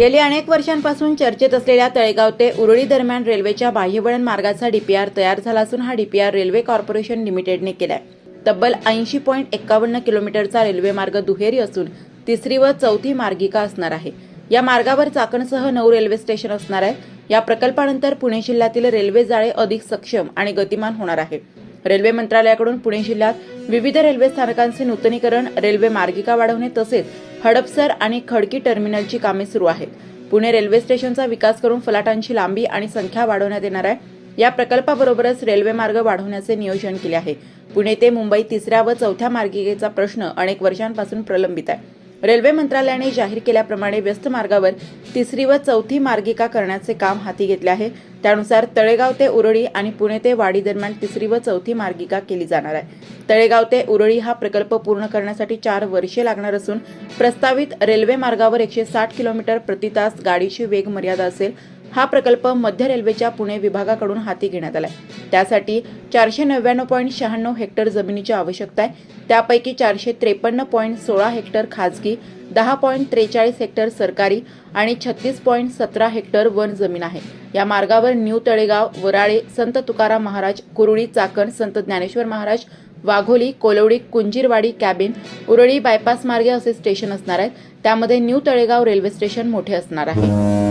गेली अनेक वर्षांपासून चर्चेत असलेल्या तळेगाव ते उरळी दरम्यान रेल्वेच्या बाह्यवळण मार्गाचा डीपीआर तयार झाला असून हा डीपीआर रेल्वे कॉर्पोरेशन लिमिटेडने केलाय. तब्बल ऐंशी पॉईंट एक्कावन्न किलोमीटरचा रेल्वे मार्ग दुहेरी असून तिसरी व चौथी मार्गिका असणार आहे. या मार्गावर चाकणसह नऊ रेल्वे स्टेशन असणार आहे या प्रकल्पानंतर पुणे जिल्ह्यातील रेल्वे जाळे अधिक सक्षम आणि गतिमान होणार आहे. रेल्वे मंत्रालयाकडून पुणे जिल्ह्यात विविध रेल्वे स्थानकांचे नूतनीकरण रेल्वे मार्गिका वाढवणे तसेच हडपसर आणि खडकी टर्मिनलची कामे सुरू आहेत. पुणे रेल्वे स्टेशनचा विकास करून फलाटांची लांबी आणि संख्या वाढवण्यात येणार आहे. या प्रकल्पाबरोबरच रेल्वे मार्ग वाढवण्याचे नियोजन केले आहे. पुणे ते मुंबई तिसऱ्या व चौथ्या मार्गिकेचा प्रश्न अनेक वर्षांपासून प्रलंबित आहे. रेल्वे मंत्रालयाने जाहीर केल्याप्रमाणे व्यस्त मार्गावर तिसरी व चौथी मार्गिका करण्याचे काम हाती घेतले आहे. त्यानुसार तळेगाव ते उरळी आणि पुणे ते वाडी दरम्यान तिसरी व चौथी मार्गिका केली जाणार आहे. तळेगाव ते उरळी हा प्रकल्प पूर्ण करण्यासाठी चार वर्षे लागणार असून प्रस्तावित रेल्वे मार्गावर एकशे साठ किलोमीटर प्रति तास गाडीची वेग मर्यादा असेल हा प्रकल्प मध्य रेल्वेच्या पुणे विभागाकडून हाती घेण्यात आलाय. त्यासाठी चारशे नव्याण्णव पॉईंट शहाण्णव हेक्टर जमिनीची आवश्यकता आहे. त्यापैकी चारशे त्रेपन्न पॉईंट सोळा हेक्टर खाजगी दहा पॉईंट त्रेचाळीस हेक्टर सरकारी आणि छत्तीस पॉईंट सतरा हेक्टर वन जमीन आहे. या मार्गावर न्यू तळेगाव वराळे संत तुकाराम महाराज कुरुळी चाकण संत ज्ञानेश्वर महाराज वाघोली कोलवडी कुंजीरवाडी कॅबिन उरळी बायपास मार्गे असे स्टेशन असणार आहेत. त्यामध्ये न्यू तळेगाव रेल्वे स्टेशन मोठे असणार आहे.